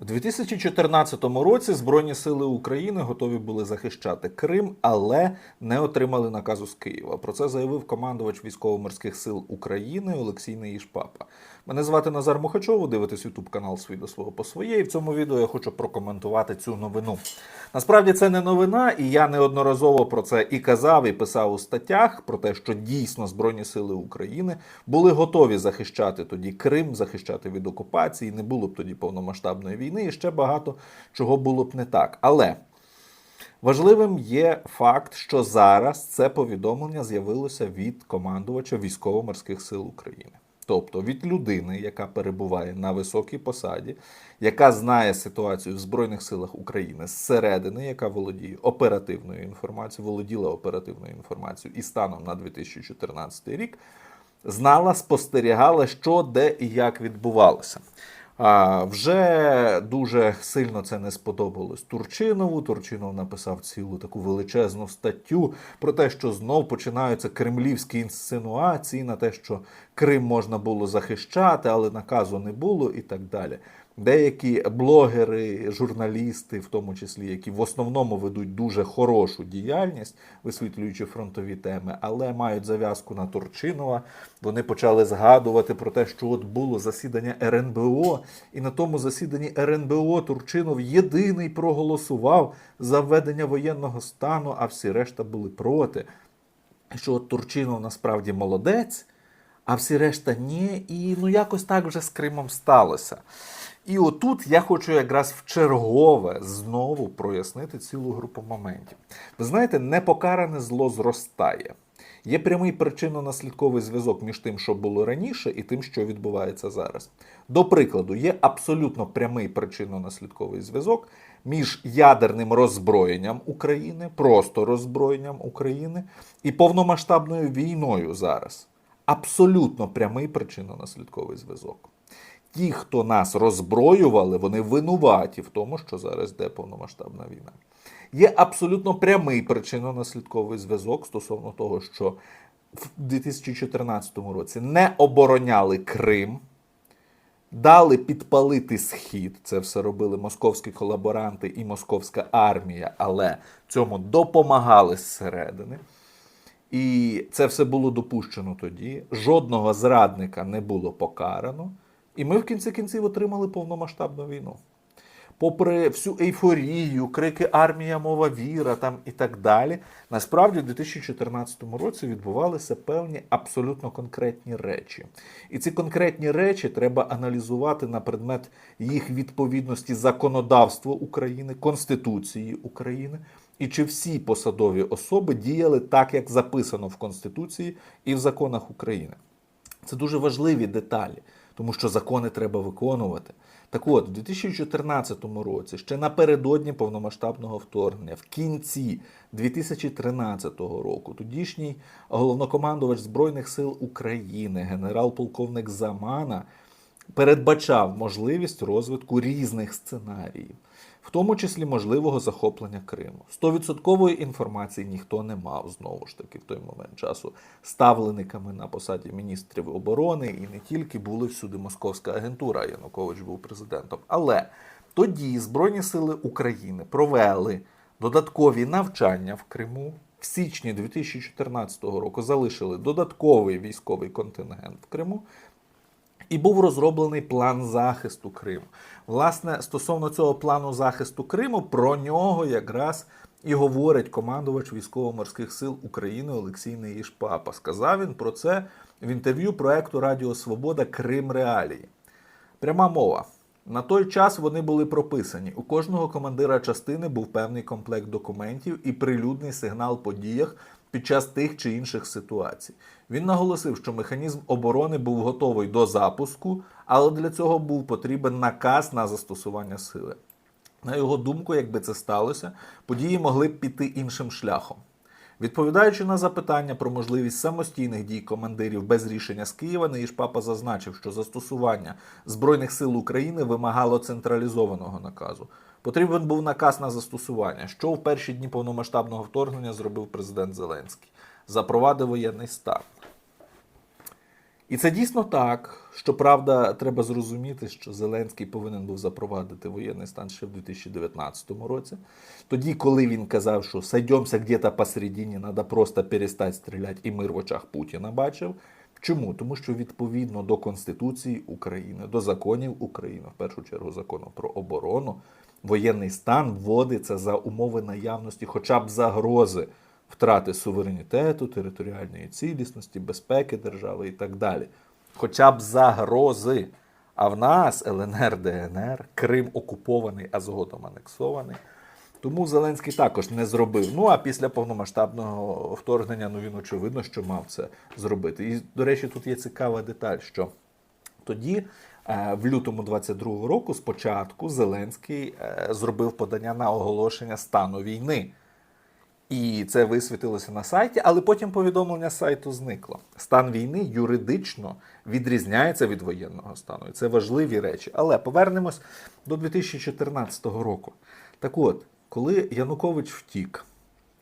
У 2014 році Збройні сили України готові були захищати Крим, але не отримали наказу з Києва. Про це заявив командувач військово-морських сил України Олексій Неїшпапа. Мене звати Назар Мухачов, ви дивитесь ютуб канал «Свій до свого по своє. І в цьому відео я хочу прокоментувати цю новину. Насправді це не новина, і я неодноразово про це і казав, і писав у статтях про те, що дійсно Збройні сили України були готові захищати тоді Крим, захищати від окупації. Не було б тоді повномасштабної війни, і ще багато чого було б не так. Але важливим є факт, що зараз це повідомлення з'явилося від командувача військово-морських сил України. Тобто від людини, яка перебуває на високій посаді, яка знає ситуацію в Збройних силах України зсередини, яка володіє оперативною інформацією, володіла оперативною інформацією і станом на 2014 рік, знала, спостерігала, що, де і як відбувалося. А вже дуже сильно це не сподобалось Турчинову. Турчинов написав цілу таку величезну статтю про те, що знов починаються кремлівські інсинуації на те, що Крим можна було захищати, але наказу не було, і так далі. Деякі блогери, журналісти, в тому числі, які в основному ведуть дуже хорошу діяльність, висвітлюючи фронтові теми, але мають зав'язку на Турчинова. Вони почали згадувати про те, що от було засідання РНБО, і на тому засіданні РНБО Турчинов єдиний проголосував за введення воєнного стану, а всі решта були проти. Що от Турчинов насправді молодець, а всі решта ні, і ну якось так вже з Кримом сталося. І отут я хочу якраз в чергове знову прояснити цілу групу моментів. Ви знаєте, непокаране зло зростає. Є прямий причинно-наслідковий зв'язок між тим, що було раніше, і тим, що відбувається зараз. До прикладу, є абсолютно прямий причинно-наслідковий зв'язок між ядерним роззброєнням України, просто роззброєнням України і повномасштабною війною зараз. Абсолютно прямий причинно-наслідковий зв'язок. Ті, хто нас роззброювали, вони винуваті в тому, що зараз йде повномасштабна війна. Є абсолютно прямий причинно-наслідковий зв'язок стосовно того, що в 2014 році не обороняли Крим, дали підпалити схід. Це все робили московські колаборанти і московська армія, але цьому допомагали зсередини. І це все було допущено тоді. Жодного зрадника не було покарано. І ми в кінці кінців отримали повномасштабну війну. Попри всю ейфорію, крики армія, мова, віра там і так далі, насправді в 2014 році відбувалися певні абсолютно конкретні речі. І ці конкретні речі треба аналізувати на предмет їх відповідності законодавству України, Конституції України, і чи всі посадові особи діяли так, як записано в Конституції і в законах України. Це дуже важливі деталі, тому що закони треба виконувати. Так от, у 2014 році, ще напередодні повномасштабного вторгнення, в кінці 2013 року, тодішній головнокомандувач Збройних сил України, генерал-полковник Замана, передбачав можливість розвитку різних сценаріїв, в тому числі можливого захоплення Криму. Стовідсоткової інформації ніхто не мав знову ж таки в той момент часу. Ставлениками на посаді міністрів оборони і не тільки були всюди московська агентура. Янукович був президентом. Але тоді Збройні Сили України провели додаткові навчання в Криму. В січні 2014 року залишили додатковий військовий контингент в Криму. І був розроблений план захисту Криму. Власне, стосовно цього плану захисту Криму, про нього якраз і говорить командувач військово-морських сил України Олексій Неїшпапа. Сказав він про це в інтерв'ю проекту Радіо Свобода Крим Реалії. Пряма мова. На той час вони були прописані. У кожного командира частини був певний комплект документів і прилюдний сигнал по діях під час тих чи інших ситуацій. Він наголосив, що механізм оборони був готовий до запуску, але для цього був потрібен наказ на застосування сили. На його думку, якби це сталося, події могли б піти іншим шляхом. Відповідаючи на запитання про можливість самостійних дій командирів без рішення з Києва, Неїшпапа зазначив, що застосування Збройних сил України вимагало централізованого наказу. Потрібен був наказ на застосування, що в перші дні повномасштабного вторгнення зробив президент Зеленський. Запровадив воєнний стан. І це дійсно так. Щоправда, треба зрозуміти, що Зеленський повинен був запровадити воєнний стан ще в 2019 році. Тоді, коли він казав, що сойдемося где-то посередині, треба просто перестати стріляти, і мир в очах Путіна бачив. Чому? Тому що відповідно до Конституції України, до законів України, в першу чергу закону про оборону, воєнний стан вводиться за умови наявності хоча б загрози втрати суверенітету, територіальної цілісності, безпеки держави і так далі. Хоча б загрози. А в нас ЛНР, ДНР, Крим окупований, а згодом анексований. Тому Зеленський також не зробив. Ну а після повномасштабного вторгнення, ну він очевидно, що мав це зробити. І, до речі, тут є цікава деталь, що тоді, в лютому 22-го року, спочатку Зеленський е, зробив подання на оголошення стану війни. І це висвітилося на сайті, але потім повідомлення з сайту зникло. Стан війни юридично відрізняється від воєнного стану. І це важливі речі. Але повернемось до 2014 року. Так от, коли Янукович втік,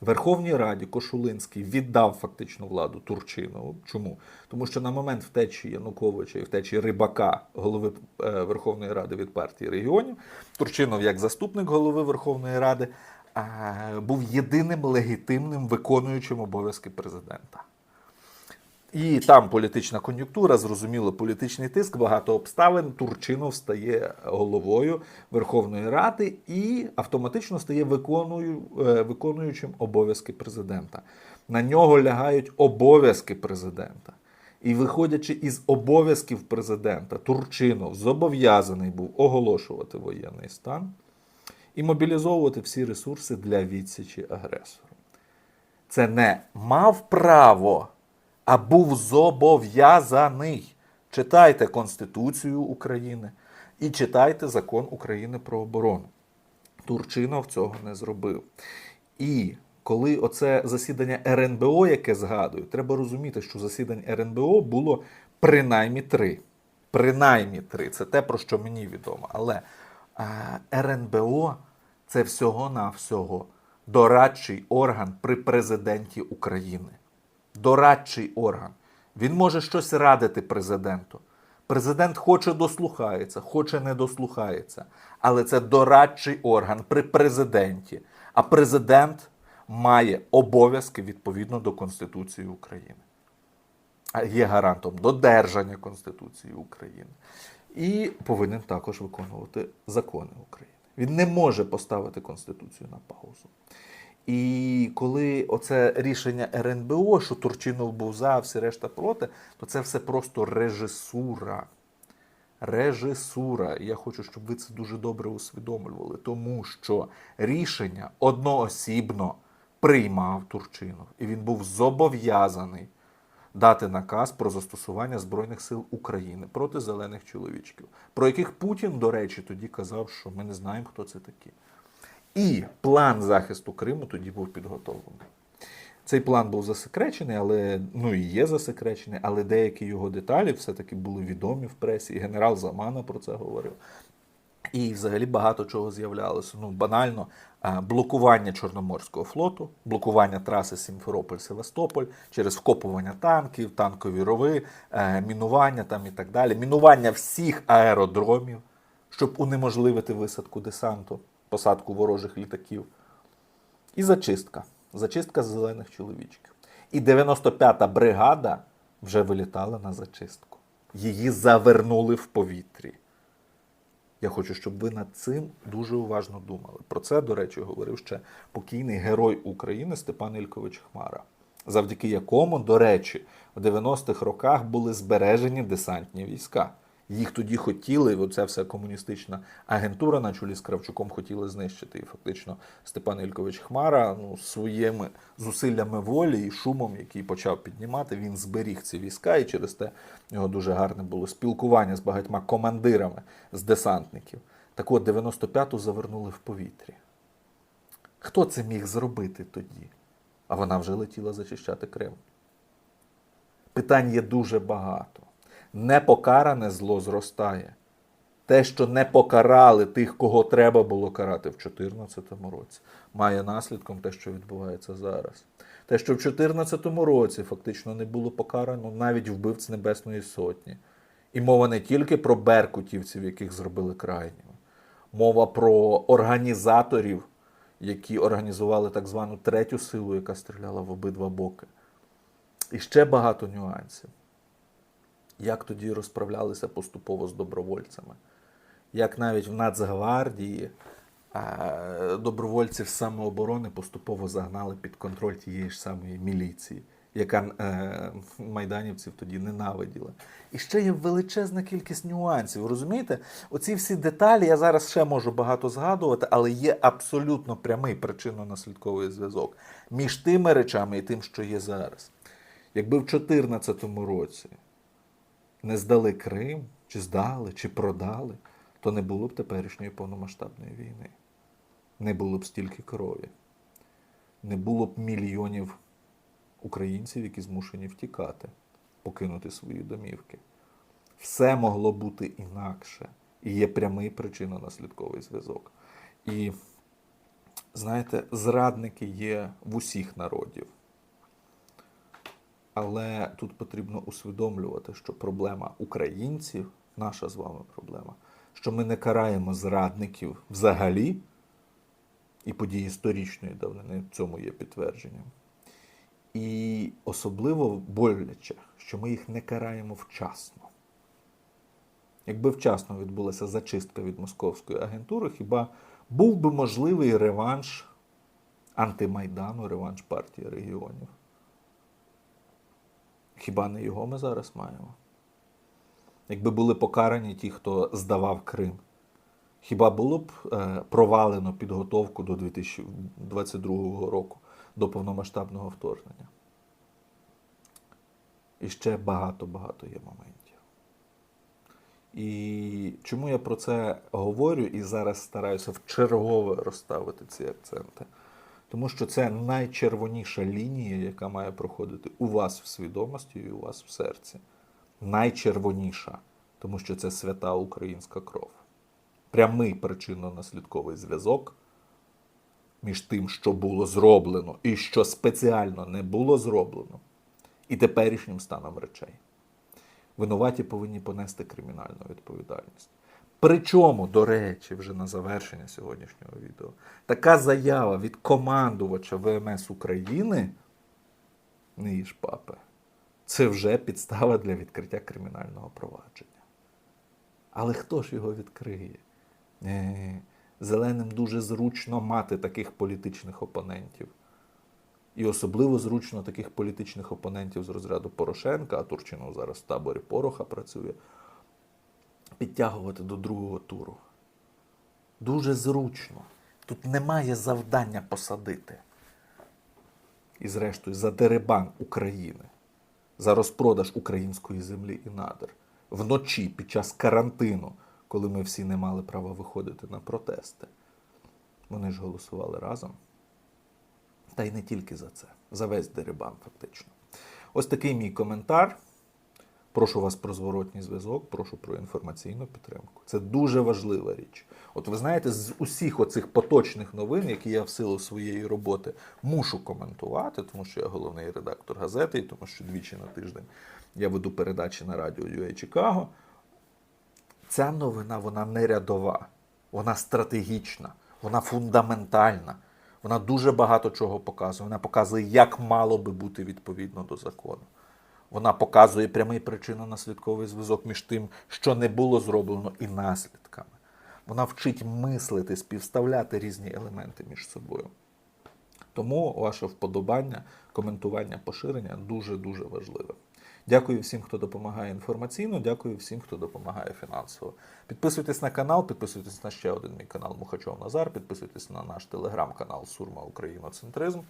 Верховній Раді Кошулинський віддав фактично владу Турчинову. Чому? Тому що на момент втечі Януковича і втечі Рибака, голови е, Верховної Ради від партії регіонів, Турчинов, як заступник голови Верховної Ради, е, був єдиним легітимним виконуючим обов'язки президента. І там політична кон'юнктура, зрозуміло, політичний тиск, багато обставин. Турчинов стає головою Верховної Ради і автоматично стає виконую, е, виконуючим обов'язки президента. На нього лягають обов'язки президента. І виходячи із обов'язків президента, Турчинов зобов'язаний був оголошувати воєнний стан і мобілізовувати всі ресурси для відсічі агресору. Це не мав право а був зобов'язаний. Читайте Конституцію України і читайте закон України про оборону. Турчинов цього не зробив. І коли оце засідання РНБО, яке згадую, треба розуміти, що засідань РНБО було принаймні три. Принаймні три. Це те, про що мені відомо. Але РНБО це всього-навсього дорадчий орган при президенті України дорадчий орган. Він може щось радити президенту. Президент хоче дослухається, хоче не дослухається. Але це дорадчий орган при президенті. А президент має обов'язки відповідно до Конституції України. Є гарантом додержання Конституції України. І повинен також виконувати закони України. Він не може поставити Конституцію на паузу. І коли оце рішення РНБО, що Турчинов був за, всі решта проти, то це все просто режисура. Режисура. Я хочу, щоб ви це дуже добре усвідомлювали, тому що рішення одноосібно приймав Турчинов, і він був зобов'язаний дати наказ про застосування Збройних сил України проти зелених чоловічків, про яких Путін, до речі, тоді казав, що ми не знаємо, хто це такі. І план захисту Криму тоді був підготовлений. Цей план був засекречений, але ну і є засекречений, але деякі його деталі все-таки були відомі в пресі. І генерал Замана про це говорив. І взагалі багато чого з'являлося. Ну, банально блокування Чорноморського флоту, блокування траси Сімферополь-Севастополь через вкопування танків, танкові рови, е, мінування там і так далі. Мінування всіх аеродромів, щоб унеможливити висадку десанту посадку ворожих літаків. І зачистка. Зачистка зелених чоловічків. І 95-та бригада вже вилітала на зачистку. Її завернули в повітрі. Я хочу, щоб ви над цим дуже уважно думали. Про це, до речі, говорив ще покійний герой України Степан Ількович Хмара, завдяки якому, до речі, в 90-х роках були збережені десантні війська. Їх тоді хотіли, оця вся комуністична агентура на чолі з Кравчуком хотіли знищити. І фактично Степан Ількович Хмара ну, своїми зусиллями волі і шумом, який почав піднімати, він зберіг ці війська, і через те в нього дуже гарне було спілкування з багатьма командирами з десантників. Так от 95-ту завернули в повітрі. Хто це міг зробити тоді? А вона вже летіла зачищати Крим. Питань є дуже багато непокаране зло зростає. те, що не покарали тих, кого треба було карати в 2014 році, має наслідком те, що відбувається зараз. Те, що в 2014 році фактично не було покарано навіть вбивць Небесної Сотні. І мова не тільки про беркутівців, яких зробили крайніми, мова про організаторів, які організували так звану третю силу, яка стріляла в обидва боки. І ще багато нюансів. Як тоді розправлялися поступово з добровольцями, як навіть в Нацгвардії е, добровольців самооборони поступово загнали під контроль тієї ж самої міліції, яка е, майданівців тоді ненавиділа. І ще є величезна кількість нюансів. Розумієте, оці всі деталі я зараз ще можу багато згадувати, але є абсолютно прямий причинно-наслідковий зв'язок між тими речами і тим, що є зараз. Якби в 2014 році не здали Крим, чи здали, чи продали, то не було б теперішньої повномасштабної війни. Не було б стільки крові. Не було б мільйонів українців, які змушені втікати, покинути свої домівки. Все могло бути інакше. І є прямий причинно-наслідковий зв'язок. І знаєте, зрадники є в усіх народів. Але тут потрібно усвідомлювати, що проблема українців, наша з вами проблема, що ми не караємо зрадників взагалі, і події історичної давнини в цьому є підтвердженням. І особливо боляче, що ми їх не караємо вчасно. Якби вчасно відбулася зачистка від московської агентури, хіба був би можливий реванш антимайдану, реванш партії регіонів? Хіба не його ми зараз маємо? Якби були покарані ті, хто здавав Крим, хіба було б е, провалено підготовку до 2022 року, до повномасштабного вторгнення? І ще багато-багато є моментів. І чому я про це говорю і зараз стараюся вчергове розставити ці акценти? Тому що це найчервоніша лінія, яка має проходити у вас в свідомості і у вас в серці. Найчервоніша, тому що це свята українська кров. Прямий причинно-наслідковий зв'язок між тим, що було зроблено, і що спеціально не було зроблено, і теперішнім станом речей. Винуваті повинні понести кримінальну відповідальність. Причому, до речі, вже на завершення сьогоднішнього відео, така заява від командувача ВМС України, не їж папи, це вже підстава для відкриття кримінального провадження. Але хто ж його відкриє? Е, Зеленим дуже зручно мати таких політичних опонентів. І особливо зручно таких політичних опонентів з розряду Порошенка, а Турчинов зараз в таборі Пороха працює підтягувати до другого туру. Дуже зручно. Тут немає завдання посадити. І, зрештою, за деребан України, за розпродаж української землі і надр. Вночі під час карантину, коли ми всі не мали права виходити на протести. Вони ж голосували разом. Та й не тільки за це, за весь дерибан, фактично. Ось такий мій коментар. Прошу вас про зворотній зв'язок, прошу про інформаційну підтримку. Це дуже важлива річ. От ви знаєте, з усіх оцих поточних новин, які я в силу своєї роботи мушу коментувати, тому що я головний редактор газети, і тому що двічі на тиждень я веду передачі на радіо UA Чикаго. Ця новина вона не рядова, вона стратегічна, вона фундаментальна. Вона дуже багато чого показує. Вона показує, як мало би бути відповідно до закону. Вона показує прямий причинно-наслідковий зв'язок між тим, що не було зроблено, і наслідками. Вона вчить мислити, співставляти різні елементи між собою. Тому ваше вподобання, коментування, поширення дуже-дуже важливе. Дякую всім, хто допомагає інформаційно, дякую всім, хто допомагає фінансово. Підписуйтесь на канал, підписуйтесь на ще один мій канал Мухачов Назар, підписуйтесь на наш телеграм-канал Сурма Україноцентризм.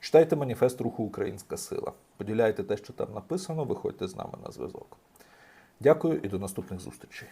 Читайте маніфест руху Українська Сила. Поділяйте те, що там написано, виходьте з нами на зв'язок. Дякую і до наступних зустрічей.